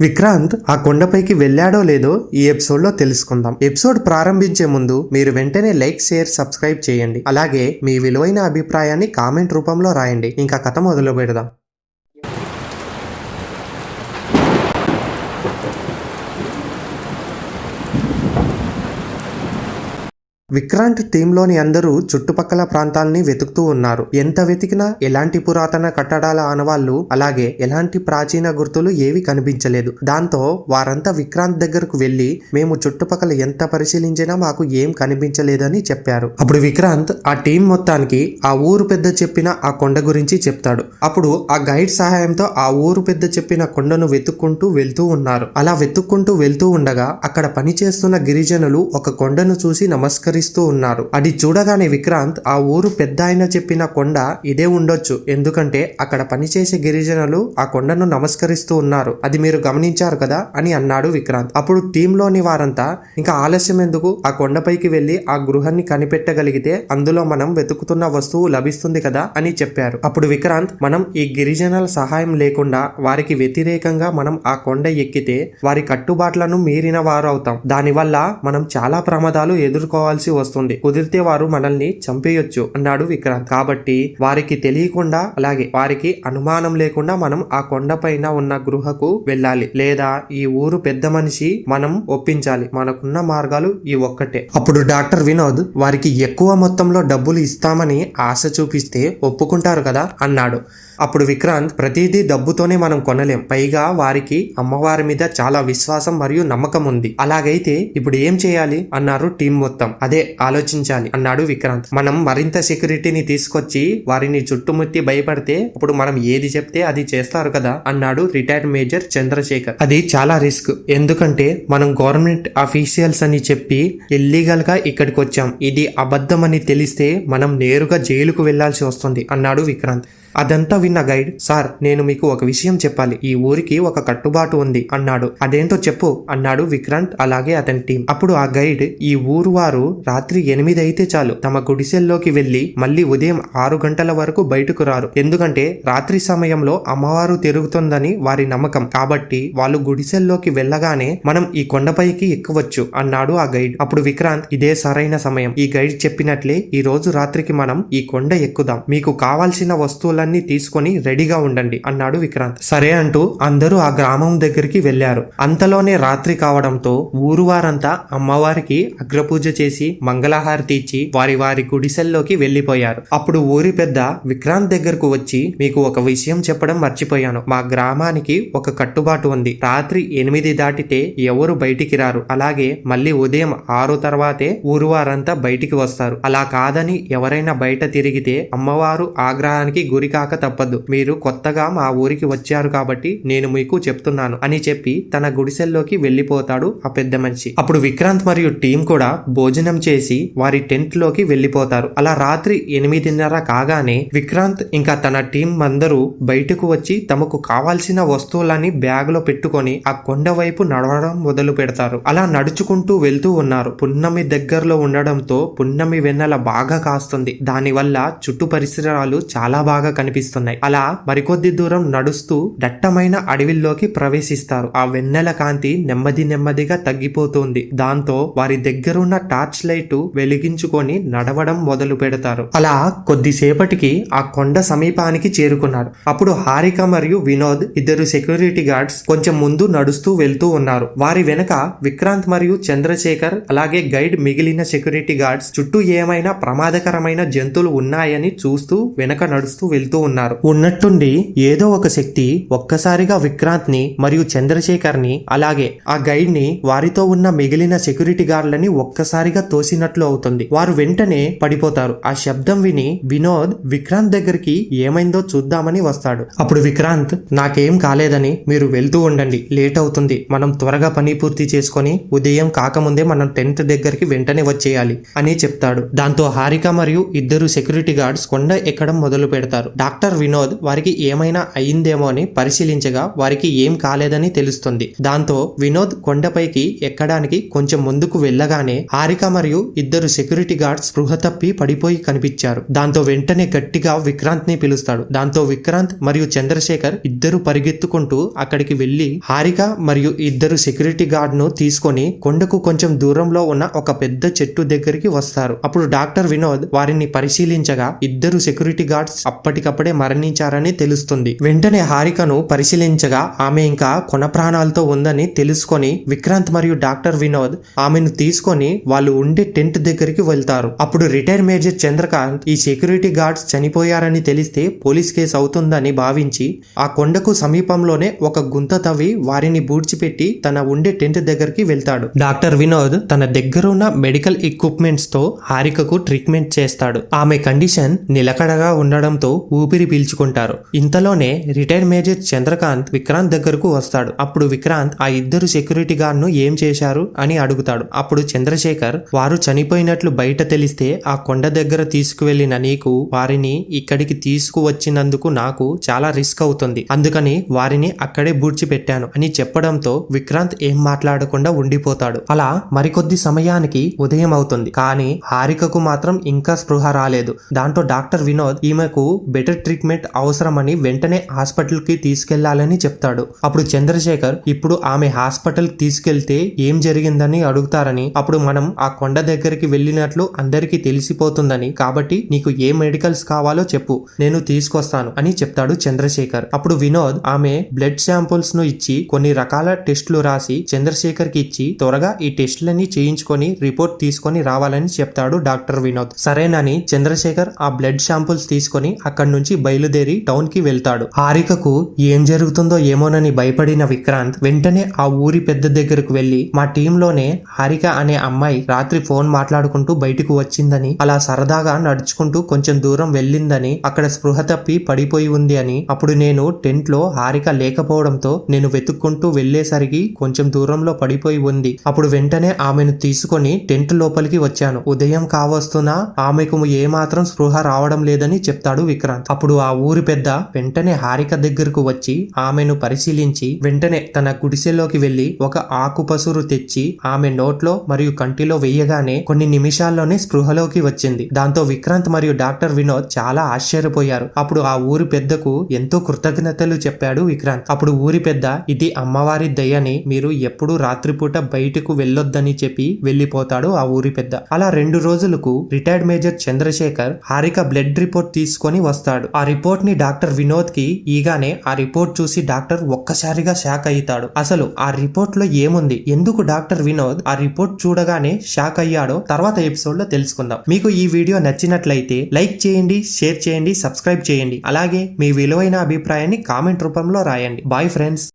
విక్రాంత్ ఆ కొండపైకి వెళ్ళాడో లేదో ఈ ఎపిసోడ్లో తెలుసుకుందాం. ఎపిసోడ్ ప్రారంభించే ముందు మీరు వెంటనే లైక్ షేర్ సబ్స్క్రైబ్ చేయండి. అలాగే మీ విలువైన అభిప్రాయాన్ని కామెంట్ రూపంలో రాయండి. ఇంకా కథ మొదలు పెడదాం విక్రాంత్ టీంలోని అందరూ చుట్టుపక్కల ప్రాంతాల్ని వెతుకుతూ ఉన్నారు. ఎంత వెతికినా ఎలాంటి పురాతన కట్టడాల ఆనవాళ్ళు అలాగే ఎలాంటి ప్రాచీన గుర్తులు ఏవి కనిపించలేదు. దాంతో వారంతా విక్రాంత్ దగ్గరకు వెళ్ళి మేము చుట్టుపక్కల ఎంత పరిశీలించినా మాకు ఏం కనిపించలేదని చెప్పారు. అప్పుడు విక్రాంత్ ఆ టీం మొత్తానికి ఆ ఊరు పెద్ద చెప్పిన ఆ కొండ గురించి చెప్తాడు. అప్పుడు ఆ గైడ్ సహాయంతో ఆ ఊరు పెద్ద చెప్పిన కొండను వెతుక్కుంటూ వెళ్తూ ఉన్నారు. అలా వెతుక్కుంటూ వెళ్తూ ఉండగా అక్కడ పనిచేస్తున్న గిరిజనులు ఒక కొండను చూసి నమస్కరిస్తూ ఉన్నారు. అది చూడగానే విక్రాంత్ ఆ ఊరు పెద్ద ఆయన చెప్పిన కొండ ఇదే ఉండొచ్చు. ఎందుకంటే అక్కడ పనిచేసే గిరిజనులు ఆ కొండను నమస్కరిస్తూ ఉన్నారు. అది మీరు గమనించారు కదా? అని అన్నాడు విక్రాంత్. అప్పుడు టీంలోని వారంతా ఇంకా ఆలస్యం ఎందుకు? ఆ కొండపైకి వెళ్ళి ఆ గృహాన్ని కనిపెట్టగలిగితే అందులో మనం వెతుకుతున్న వస్తువు లభిస్తుంది కదా? అని చెప్పారు. అప్పుడు విక్రాంత్ మనం ఈ గిరిజనుల సహాయం లేకుండా వారికి వ్యతిరేకంగా మనం ఆ కొండ ఎక్కితే వారి కట్టుబాట్లను మీరిన వారు అవుతాం దానివల్ల మనం చాలా ప్రమాదాలు ఎదుర్కోవాల్సి వస్తుంది. కుదిరితే వారు మనల్ని చంపేయొచ్చు అన్నాడు విక్రాంత్. కాబట్టి వారికి తెలియకుండా అలాగే వారికి అనుమానం లేకుండా మనం ఆ కొండపైన ఉన్న గృహకు వెళ్ళాలి. లేదా ఈ ఊరు పెద్ద మనిషి మనం ఒప్పించాలి. మనకున్న మార్గాలు ఈ ఒక్కటే. అప్పుడు డాక్టర్ వినోద్ వారికి ఎక్కువ మొత్తంలో డబ్బులు ఇస్తామని ఆశ చూపిస్తే ఒప్పుకుంటారు కదా అన్నాడు. అప్పుడు విక్రాంత్ ప్రతిదీ డబ్బుతోనే మనం కొనలేం. పైగా వారికి అమ్మవారి మీద చాలా విశ్వాసం మరియు నమ్మకం ఉంది. అలాగైతే ఇప్పుడు ఏం చేయాలి? అన్నారు టీం మొత్తం. అదే ఆలోచించాలి అన్నాడు విక్రాంత్. మనం మరింత సెక్యూరిటీని తీసుకొచ్చి వారిని చుట్టుముట్టి భయపడితే అప్పుడు మనం ఏది చెప్తే అది చేస్తారు కదా? అన్నాడు రిటైర్డ్ మేజర్ చంద్రశేఖర్. అది చాలా రిస్క్. ఎందుకంటే మనం గవర్నమెంట్ అఫీషియల్స్ అని చెప్పి ఇల్లీగల్గా ఇక్కడికి వచ్చాం ఇది అబద్ధం అని తెలిస్తే మనం నేరుగా జైలుకు వెళ్ళాల్సి వస్తుంది అన్నాడు విక్రాంత్. అదంతా విన్న గైడ్ సార్ నేను మీకు ఒక విషయం చెప్పాలి. ఈ ఊరికి ఒక కట్టుబాటు ఉంది అన్నాడు. అదేంటో చెప్పు అన్నాడు విక్రాంత్ అలాగే అతని టీం. అప్పుడు ఆ గైడ్ ఈ ఊరు వారు రాత్రి ఎనిమిది అయితే చాలు. తమ గుడిసెల్లోకి వెళ్ళి మళ్ళీ ఉదయం ఆరు గంటల వరకు బయటకు రారు. ఎందుకంటే రాత్రి సమయంలో అమ్మవారు తిరుగుతుందని వారి నమ్మకం. కాబట్టి వాళ్ళు గుడిసెల్లోకి వెళ్ళగానే మనం ఈ కొండపైకి ఎక్కవచ్చు అన్నాడు ఆ గైడ్. అప్పుడు విక్రాంత్ ఇదే సరైన సమయం. ఈ గైడ్ చెప్పినట్లే ఈ రోజు రాత్రికి మనం ఈ కొండ ఎక్కుదాం. మీకు కావాల్సిన వస్తువులన్నీ తీసుకొని రెడీగా ఉండండి అన్నాడు విక్రాంత్. సరే అంటూ అందరూ ఆ గ్రామం దగ్గరికి వెళ్ళారు అంతలోనే రాత్రి కావడంతో ఊరు వారంతా అమ్మవారికి అగ్రపూజ చేసి మంగళహారతి ఇచ్చి వారి వారి గుడిసెల్లోకి వెళ్ళిపోయారు అప్పుడు ఊరి పెద్ద విక్రాంత్ దగ్గరకు వచ్చి మీకు ఒక విషయం చెప్పడం మర్చిపోయాను. మా గ్రామానికి ఒక కట్టుబాటు ఉంది. రాత్రి ఎనిమిది దాటితే ఎవరు బయటికి రారు. అలాగే మళ్ళీ ఉదయం ఆరు తర్వాతే ఊరు వారంతా బయటికి వస్తారు. అలా కాదని ఎవరైనా బయట తిరిగితే అమ్మవారు ఆగ్రహానికి గురి కాక తప్పదు. మీరు కొత్తగా మా ఊరికి వచ్చారు కాబట్టి నేను మీకు చెప్తున్నాను అని చెప్పి తన గుడిసెల్లోకి వెళ్ళిపోతాడు ఆ పెద్ద మనిషి. అప్పుడు విక్రాంత్ మరియు టీం కూడా భోజనం చేసి వారి టెంట్లోకి వెళ్ళిపోతారు అలా రాత్రి ఎనిమిదిన్నర కాగానే విక్రాంత్ ఇంకా తన టీం అందరూ బయటకు వచ్చి తమకు కావాల్సిన వస్తువులని బ్యాగ్లో పెట్టుకొని ఆ కొండ వైపు నడవడం మొదలు పెడతారు. అలా నడుచుకుంటూ వెళ్తూ ఉన్నారు. పున్నమి దగ్గరలో ఉండడంతో పున్నమి వెన్నెల బాగా కాస్తుంది. దానివల్ల చుట్టూ పరిసరాలు చాలా బాగా కనిపిస్తున్నాయి. అలా మరికొద్ది దూరం నడుస్తూ దట్టమైన అడవిల్లోకి ప్రవేశిస్తారు. ఆ వెన్నెల కాంతి నెమ్మది నెమ్మదిగా తగ్గిపోతుంది. దాంతో వారి దగ్గరున్న టార్చ్ లైట్ వెలిగించుకొని నడవడం మొదలు పెడతారు. అలా కొద్దిసేపటికి ఆ కొండ సమీపానికి చేరుకున్నారు అప్పుడు హారిక మరియు వినోద్ ఇద్దరు సెక్యూరిటీ గార్డ్స్ కొంచెం ముందు నడుస్తూ వెళ్తూ ఉన్నారు. వారి వెనక విక్రాంత్ మరియు చంద్రశేఖర్ అలాగే గైడ్ మిగిలిన సెక్యూరిటీ గార్డ్స్ చుట్టూ ఏమైనా ప్రమాదకరమైన జంతువులు ఉన్నాయని చూస్తూ వెనక నడుస్తూ వెళ్తూ ఉన్నారు. ఉన్నట్టుండి ఏదో ఒక శక్తి ఒక్కసారిగా విక్రాంత్ని మరియు చంద్రశేఖర్ని అలాగే ఆ గైడ్ని వారితో ఉన్న మిగిలిన సెక్యూరిటీ గార్డులని ఒక్కసారిగా తోసినట్లు అవుతుంది. వారు వెంటనే పడిపోతారు. ఆ శబ్దం విని వినోద్ విక్రాంత్ దగ్గరికి ఏమైందో చూద్దామని వస్తాడు. అప్పుడు విక్రాంత్ నాకేం కాలేదని మీరు వెళ్తూ ఉండండి. లేట్ అవుతుంది. మనం త్వరగా పని పూర్తి చేసుకొని ఉదయం కాకముందే మనం టెంట్ దగ్గరికి వెంటనే వచ్చేయాలి అని చెప్తాడు. దాంతో హారిక మరియు ఇద్దరు సెక్యూరిటీ గార్డ్స్ కొండ ఎక్కడం మొదలు పెడతారు డాక్టర్ వినోద్ వారికి ఏమైనా అయిందేమో అని పరిశీలించగా వారికి ఏం కాలేదని తెలుస్తుంది. దాంతో వినోద్ కొండపైకి ఎక్కడానికి కొంచెం ముందుకు వెళ్ళగానే హారిక మరియు ఇద్దరు సెక్యూరిటీ గార్డ్స్ స్పృహ తప్పి పడిపోయి కనిపించారు. దాంతో వెంటనే గట్టిగా విక్రాంత్ని పిలుస్తాడు. దాంతో విక్రాంత్ మరియు చంద్రశేఖర్ ఇద్దరు పరిగెత్తుకుంటూ అక్కడికి వెళ్ళి హారిక మరియు ఇద్దరు సెక్యూరిటీ గార్డ్ను తీసుకొని కొండకు కొంచెం దూరంలో ఉన్న ఒక పెద్ద చెట్టు దగ్గరికి వస్తారు. అప్పుడు డాక్టర్ వినోద్ వారిని పరిశీలించగా ఇద్దరు సెక్యూరిటీ గార్డ్స్ అప్పటికప్పుడు మరణించారని తెలుస్తుంది. వెంటనే హారికను పరిశీలించగా ఆమె ఇంకా కొన ప్రాణాలతో ఉందని తెలుసుకొని విక్రాంత్ మరియు డాక్టర్ వినోద్ ఆమెను తీసుకొని వాళ్ళు ఉండే టెంట్ దగ్గరికి వెళ్తారు. అప్పుడు రిటైర్ మేజర్ చంద్రకాంత్ ఈ సెక్యూరిటీ గార్డ్స్ చనిపోయారని తెలిస్తే పోలీస్ కేసు అవుతుందని భావించి ఆ కొండకు సమీపంలోనే ఒక గుంత తవ్వి వారిని బూడ్చిపెట్టి తన ఉండే టెంట్ దగ్గరికి వెళ్తాడు. డాక్టర్ వినోద్ తన దగ్గర ఉన్న మెడికల్ ఎక్విప్మెంట్స్తో హారికకు ట్రీట్మెంట్ చేస్తాడు. ఆమె కండిషన్ నిలకడగా ఉండడంతో ఊపిరి పీల్చుకుంటారు. ఇంతలోనే రిటైర్ మేజర్ చంద్రకాంత్ విక్రాంత్ దగ్గరకు వస్తాడు. అప్పుడు విక్రాంత్ ఆ ఇద్దరు సెక్యూరిటీ గార్డ్ను ఏం చేశారు? అని అడుగుతాడు. అప్పుడు చంద్రశేఖర్ వారు చనిపోయినట్లు బయట తెలిస్తే ఆ కొండ దగ్గర తీసుకువెళ్ళిన నీకు వారిని ఇక్కడికి తీసుకువచ్చినందుకు నాకు చాలా రిస్క్ అవుతుంది. అందుకని వారిని అక్కడే బూడ్చిపెట్టాను అని చెప్పడంతో విక్రాంత్ ఏం మాట్లాడకుండా ఉండిపోతాడు. అలా మరికొద్ది సమయానికి ఉదయం అవుతుంది. కానీ హారికకు మాత్రం ఇంకా స్పృహ రాలేదు. దాంతో డాక్టర్ వినోద్ ఈమెకు బెటర్ ట్రీట్మెంట్ అవసరమని వెంటనే హాస్పిటల్కి తీసుకెళ్ళాలని చెప్తాడు. అప్పుడు చంద్రశేఖర్ ఇప్పుడు ఆమె హాస్పిటల్ తీసుకెళ్తే ఏం జరిగిందని అడుగుతారని అప్పుడు మనం ఆ కొండ దగ్గరికి వెళ్ళినట్లు అందరికీ తెలిసిపోతుందని కాబట్టి నీకు ఏ మెడికల్స్ కావాలో చెప్పు నేను తీసుకొస్తాను అని చెప్తాడు చంద్రశేఖర్. అప్పుడు వినోద్ ఆమె బ్లడ్ శాంపుల్స్ను ఇచ్చి కొన్ని రకాల టెస్టులు రాసి చంద్రశేఖర్కి ఇచ్చి త్వరగా ఈ టెస్టులన్నీ చేయించుకొని రిపోర్ట్ తీసుకొని రావాలని చెప్తాడు డాక్టర్ వినోద్. సరేనని చంద్రశేఖర్ ఆ బ్లడ్ శాంపుల్స్ తీసుకొని అక్కడి నుంచి బయలుదేరి టౌన్కి వెళ్తాడు. హారికకు ఏం జరుగుతుందో ఏమోనని భయపడిన విక్రాంత్ వెంటనే ఆ ఊరి పెద్ద దగ్గరకు వెళ్ళి మా టీంలోనే హారిక అనే అమ్మాయి రాత్రి ఫోన్ మాట్లాడుకుంటూ బయటకు వచ్చిందని అలా సరదాగా నడుచుకుంటూ కొంచెం దూరం వెళ్ళిందని అక్కడ స్పృహ తప్పి పడిపోయి ఉంది అని అప్పుడు నేను టెంట్లో హారిక లేకపోవడంతో నేను వెతుక్కుంటూ వెళ్ళేసరికి కొంచెం దూరంలో పడిపోయి ఉంది. అప్పుడు వెంటనే ఆమెను తీసుకొని టెంట్ లోపలికి వచ్చాను. ఉదయం కావస్తున్నా ఆమెకు ఏమాత్రం స్పృహ రావడం లేదని చెప్తాడు విక్రాంత్. అప్పుడు ఆ ఊరి పెద్ద వెంటనే హారిక దగ్గరకు వచ్చి ఆమెను పరిశీలించి వెంటనే తన గుడిసెలోకి వెళ్ళి ఒక ఆకు పసురు తెచ్చి ఆమె నోట్లో మరియు కంటిలో వెయ్యగానే కొన్ని నిమిషాల్లోనే స్పృహలోకి వచ్చింది. దాంతో విక్రాంత్ మరియు డాక్టర్ వినోద్ చాలా ఆశ్చర్యపోయారు. అప్పుడు ఆ ఊరి పెద్దకు ఎంతో కృతజ్ఞతలు చెప్పాడు విక్రాంత్. అప్పుడు ఊరి పెద్ద ఇది అమ్మవారి దయని మీరు ఎప్పుడూ రాత్రిపూట బయటకు వెళ్ళొద్దని చెప్పి వెళ్ళిపోతాడు ఆ ఊరి పెద్ద. అలా రెండు రోజులకు retired major Chandrashekhar Harika blood report తీసుకొని వస్తాడు. ఆ రిపోర్ట్ని డాక్టర్ వినోద్కి ఈగానే ఆ రిపోర్ట్ చూసి డాక్టర్ ఒక్కసారిగా షాక్ అవుతాడు అసలు ఆ రిపోర్ట్లో ఏముంది? ఎందుకు డాక్టర్ వినోద్ ఆ రిపోర్ట్ చూడగానే షాక్ అయ్యాడో తర్వాత ఎపిసోడ్లో తెలుసుకుందాం. మీకు ఈ వీడియో నచ్చినట్లయితే లైక్ చేయండి షేర్ చేయండి సబ్స్క్రైబ్ చేయండి. అలాగే మీ విలువైన అభిప్రాయాన్ని కామెంట్ రూపంలో రాయండి. Bye friends.